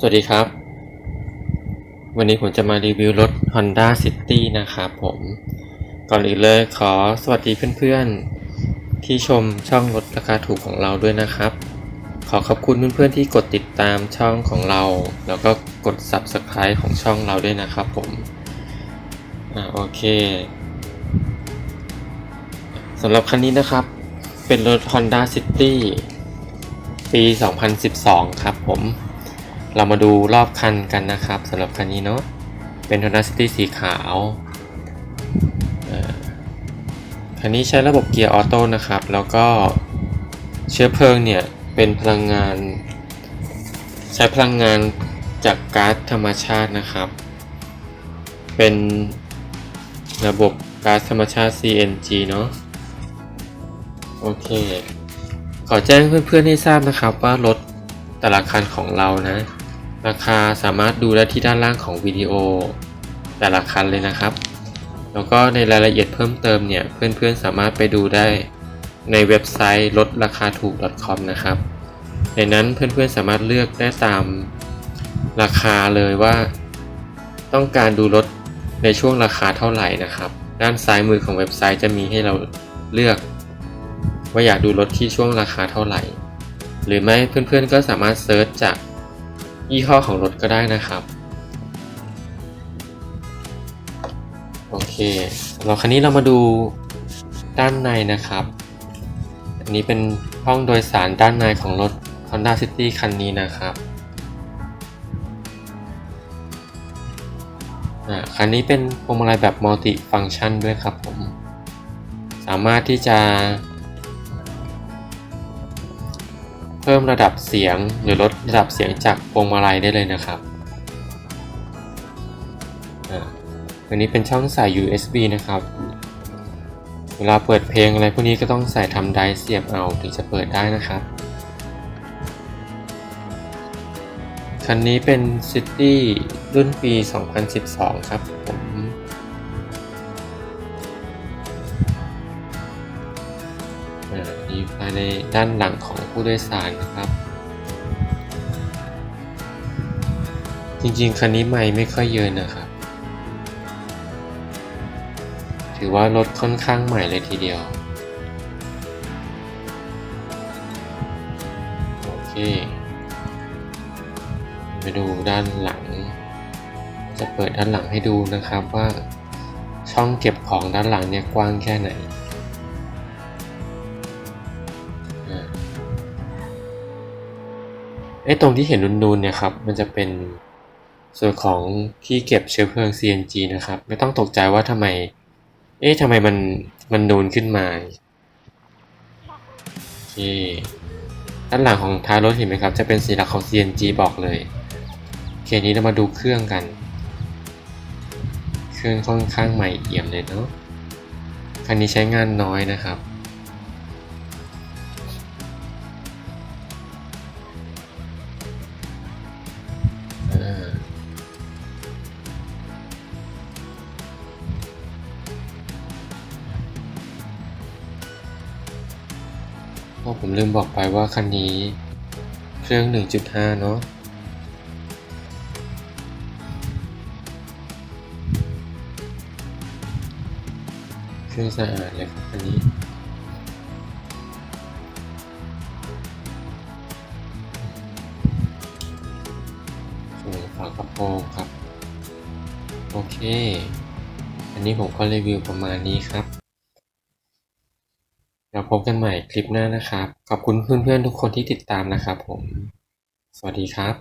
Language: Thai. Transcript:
สวัสดีครับ วันนี้ผมจะมารีวิวรถ Honda City นะครับผม ก่อนอื่นเลยขอสวัสดีเพื่อนๆ ที่ชมช่องรถราคาถูกของเราด้วยนะครับ ขอขอบคุณเพื่อนๆที่กดติดตามช่องของเรา แล้วก็กด Subscribe ของช่องเราด้วยนะครับผม อ่าโอเคสำหรับคันนี้นะครับ เป็นรถ Honda City ปี 2012 ครับผม เรามาดูรอบคันกันนะครับสำหรับคันนี้เนาะเป็น Honda City สีขาวคันนี้ใช้ระบบเกียร์ออโต้นะครับ แล้วก็เชื้อเพลิงเนี่ยเป็นพลังงาน ใช้พลังงานจากก๊าซธรรมชาตินะครับ เป็นระบบก๊าซธรรมชาติ CNG เนาะโอเค ขอแจ้งเพื่อนๆให้ทราบนะครับว่ารถแต่ละคันของเรานะ ราคาสามารถดูได้ที่ด้านล่างของวิดีโอแต่ละคันเลยนะครับ แล้วก็ในรายละเอียดเพิ่มเติมเนี่ย เพื่อนๆสามารถไปดูได้ในเว็บไซต์ลดราคาถูก .com นะครับ ในนั้นเพื่อนๆสามารถเลือกได้ตามราคาเลยว่า ต้องการดูรถในช่วงราคาเท่าไหร่นะครับ ด้านซ้ายมือของเว็บไซต์จะมีให้เราเลือก ว่าอยากดูรถที่ช่วงราคาเท่าไหร่ หรือไม่เพื่อนๆก็สามารถเซิร์ชจาก ยี่ห้อของรถก็ได้นะครับ โอเคสำหรับคันนี้เรามาดูด้านในนะครับ อันนี้เป็นห้องโดยสารด้านในของรถ Honda City คันนี้นะครับคันนี้เป็นพวงมาลัยแบบมัลติฟัง c t ชันด้วยครับผม สามารถที่จะ เพิ่มระดับเสียงหรือลดระดับเสียงจากพวงมาลัยได้เลยนะครับอันนี้เป็นช่องใส่ USB นะครับ เวลาเปิดเพลงอะไรพวกนี้ก็ต้องใส่ทำไดเสียบเอาถึงจะเปิดได้นะครับ คันนี้เป็น City รุ่นปี 2012 ครับผม อ่ามีภายในด้านหลังของผู้โดยสารนะครับ จริงๆ คันนี้ไม่ไม่ค่อยเยอะนะครับ ถือว่ารถค่อนข้างใหม่เลยทีเดียว โอเคมาดูด้านหลัง จะเปิดด้านหลังให้ดูนะครับว่าช่องเก็บของด้านหลังเนี่ยกว้างแค่ไหน ไอ้ตรงที่เห็นนูนๆเนี่ยครับ มันจะเป็นส่วนของที่เก็บเชื้อเพลิง CNG นะครับ ไม่ต้องตกใจว่าทำไม เอ๊ะทำไมมันมันนูนขึ้นมาโอเคด้านหลังของท้ายรถเห็นไหมครับ จะเป็นสีหลักของ CNG บอกเลยโอเคนี้เรามาดูเครื่องกัน เครื่องค่อนข้างใหม่เอี่ยมเลยเนาะคันนี้ใช้งานน้อยนะครับ ผมลืมบอกไปว่าคันนี้ เครื่อง 1.5 เนาะเครื่องสะอาดเลยครับคันนี้ส่วนฝากระโปรงครับ โอเค อันนี้ผมก็รีวิวประมาณนี้ครับ เราพบกันใหม่คลิปหน้านะครับ ขอบคุณเพื่อนๆทุกคนที่ติดตามนะครับผม สวัสดีครับ